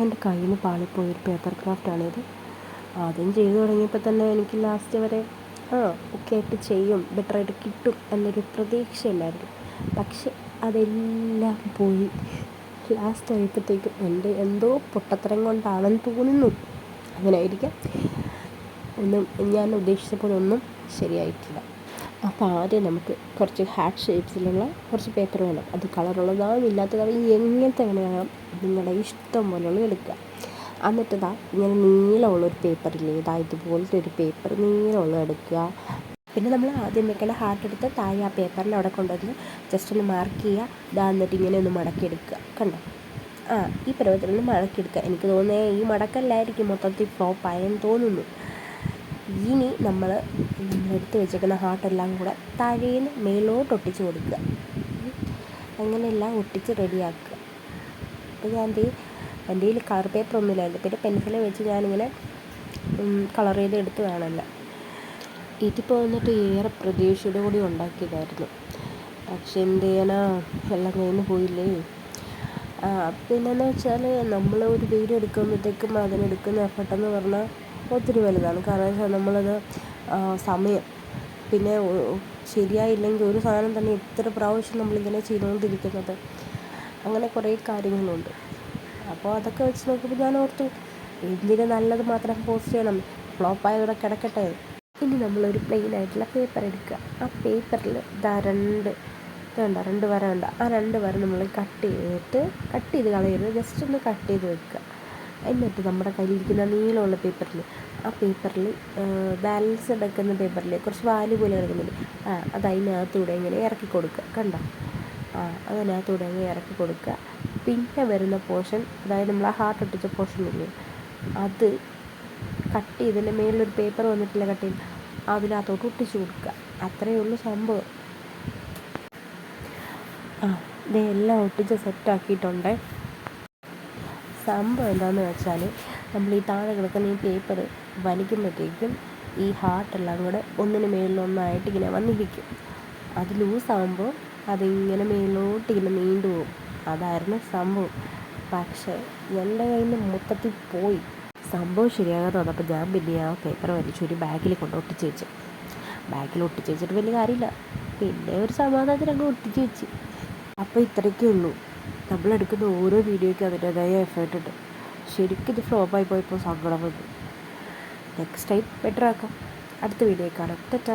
എന്റെ കയ്യിൽ നിന്ന് പാളിപ്പോയൊരു പേപ്പർ ക്രാഫ്റ്റാണിത് ആദ്യം ചെയ്തു തുടങ്ങിയപ്പോൾ തന്നെ എനിക്ക് ലാസ്റ്റ് വരെ ആ ഒക്കെ ആയിട്ട് ചെയ്യും ബെറ്ററായിട്ട് കിട്ടും എന്നൊരു പ്രതീക്ഷയില്ലായിരുന്നു. പക്ഷെ അതെല്ലാം പോയി. ലാസ്റ്റ് ആയപ്പോഴത്തേക്കും എന്റെ എന്തോ പൊട്ടത്തരം കൊണ്ടാണെന്ന് തോന്നുന്നു. അങ്ങനെ ആയിരിക്കാം ഒന്നും ഞാൻ ഉദ്ദേശിച്ച പോലെ ഒന്നും ശരിയായിട്ടില്ല. അപ്പോൾ ആദ്യം നമുക്ക് കുറച്ച് ഹാർട്ട് ഷേപ്സിലുള്ള കുറച്ച് പേപ്പർ വേണം. അത് കളറുള്ളതാവും ഇല്ലാത്തതാവും എങ്ങനത്തെ വേണം നിങ്ങളുടെ ഇഷ്ടം പോലെയുള്ള എടുക്കുക. എന്നിട്ട് ഇതാ ഇങ്ങനെ നീളമുള്ളൊരു പേപ്പറില്ലേ ഇതാ ഇതുപോലത്തെ ഒരു പേപ്പർ നീളമുള്ളത് എടുക്കുക. പിന്നെ നമ്മൾ ആദ്യം വെക്കേണ്ട ഹാർട്ട് എടുത്ത് താഴെ ആ പേപ്പറിൽ അവിടെ കൊണ്ടുവന്ന് ജസ്റ്റ് ഒന്ന് മാർക്ക് ചെയ്യുക. ഇതാ എന്നിട്ട് ഇങ്ങനെ ഒന്ന് മടക്കിയെടുക്കുക കണ്ടോ? ആ ഈ പരുവത്തിൽ ഒന്ന് മടക്കിയെടുക്കുക എനിക്ക് തോന്നുന്നത് ഈ മടക്കല്ലായിരിക്കും മൊത്തത്തിൽ ഫ്ലോപ്പ് ആയെന്ന് തോന്നുന്നു. ഇനി നമ്മൾ എടുത്ത് വെച്ചേക്കുന്ന ഹാർട്ടെല്ലാം കൂടെ താഴേന്ന് മേലോട്ട് ഒട്ടിച്ച് കൊടുക്കുക. അങ്ങനെയെല്ലാം ഒട്ടിച്ച് റെഡിയാക്കുക അപ്പോൾ ഞാൻ എന്ത് എന്റെ കയ്യിൽ കളർ പേപ്പർ ഒന്നുമില്ലായിരുന്നു. പിന്നെ പെൻസിൽ വെച്ച് ഞാനിങ്ങനെ കളർ ചെയ്ത് എടുത്ത് വേണമല്ല. ഇതിപ്പോൾ വന്നിട്ട് ഏറെ പ്രതീക്ഷയോടു കൂടി ഉണ്ടാക്കിയതായിരുന്നു. പക്ഷെ എന്ത് ചെയ്യാനാ? എല്ലാം കഴിഞ്ഞ് പോയില്ലേ? പിന്നെന്ന് വെച്ചാൽ നമ്മൾ ഒരു വീഡിയോ എടുക്കുമ്പോഴത്തേക്കും അതിനെടുക്കുന്ന എഫർട്ടെന്ന് പറഞ്ഞാൽ ഒത്തിരി വലുതാണ്. കാരണം വെച്ചാൽ നമ്മളത് സമയം. പിന്നെ ശരിയായില്ലെങ്കിൽ ഒരു സാധനം തന്നെ എത്ര പ്രാവശ്യം നമ്മളിങ്ങനെ ചെയ്തുകൊണ്ടിരിക്കുന്നത്. അങ്ങനെ കുറേ കാര്യങ്ങളുണ്ട്. അപ്പോൾ അതൊക്കെ വെച്ച് നോക്കുമ്പോൾ ഞാൻ ഓർത്തു എന്തിന് നല്ലത് മാത്രം പോസ്റ്റ് ചെയ്യണം. ഫ്ലോപ്പായവിടെ കിടക്കട്ടെ. ഇനി നമ്മളൊരു പ്ലെയിൻ ആയിട്ടുള്ള പേപ്പർ എടുക്കുക. ആ പേപ്പറിൽ ഇതാ രണ്ട് വേണ്ട രണ്ട് വര വേണ്ട ആ രണ്ട് വര നമ്മൾ കട്ട് ചെയ്തിട്ട് കട്ട് ചെയ്ത് കളയരുത്. ജസ്റ്റ് ഒന്ന് കട്ട് ചെയ്ത് വെക്കുക. എന്നിട്ട് നമ്മുടെ കയ്യിലിരിക്കുന്ന നീളമുള്ള പേപ്പറിൽ ആ പേപ്പറിൽ ബാലൻസ് എടുക്കുന്ന പേപ്പറിൽ കുറച്ച് വാൽ പോലെ കിടക്കുന്നില്ലേ ആ അത് അതിനകത്തൂടെ ഇങ്ങനെ ഇറക്കി കൊടുക്കുക. കണ്ടോ? ആ അതിനകത്തൂടെ ഇങ്ങനെ ഇറക്കി കൊടുക്കുക. പിന്നെ വരുന്ന പോർഷൻ അതായത് നമ്മൾ ആ ഹാർട്ട് ഒട്ടിച്ച പോർഷൻ ഇല്ലേ അത് കട്ട് ചെയ്തതിന്റെ മേളിലൊരു പേപ്പർ വന്നിട്ടില്ല കട്ട് ചെയ്ത് അതിനകത്തോട്ട് ഒട്ടിച്ച് കൊടുക്കുക. അത്രയേ ഉള്ളൂ സംഭവം. ആ ഇതെല്ലാം ഒട്ടിച്ച് സെറ്റാക്കിയിട്ടുണ്ട് സംഭവം എന്താണെന്ന് വെച്ചാൽ നമ്മൾ ഈ താഴെ കിടക്കുന്ന ഈ പേപ്പർ വലിക്കുമ്പോഴത്തേക്കും ഈ ഹാർട്ടെല്ലാം കൂടെ ഒന്നിന് മേളിലൊന്നായിട്ട് ഇങ്ങനെ വന്നിരിക്കും. അത് ലൂസാകുമ്പോൾ അതിങ്ങനെ മേലോട്ട് ഇങ്ങനെ നീണ്ടു പോകും. അതായിരുന്നു സംഭവം. പക്ഷേ എന്റെ കയ്യിൽ നിന്ന് മൊത്തത്തിൽ പോയി. സംഭവം ശരിയാകാതെ വന്നപ്പോൾ ഞാൻ പിന്നെ ആ പേപ്പർ വലിച്ചു ഒരു ബാഗിൽ കൊണ്ട് ഒട്ടിച്ച് വെച്ചു. ബാഗിൽ ഒട്ടിച്ച് വെച്ചിട്ട് വലിയ കാര്യമില്ല. പിന്നെ ഒരു സമാധാനത്തിന് അങ്ങ് ഒട്ടിച്ച് വെച്ച്. അപ്പോൾ ഇത്രയൊക്കെ ഉള്ളൂ. നമ്മളെടുക്കുന്ന ഓരോ വീഡിയോയ്ക്കും അതിന്റേതായ എഫേർട്ട് ഉണ്ട്. ശരിക്കും ഇത് ഫ്ലോപ്പായി പോയപ്പോൾ സങ്കടം വന്നു. നെക്സ്റ്റ് ടൈം ബെറ്റർ ആക്കാം. അടുത്ത വീഡിയോ കാണാം. തെറ്റാ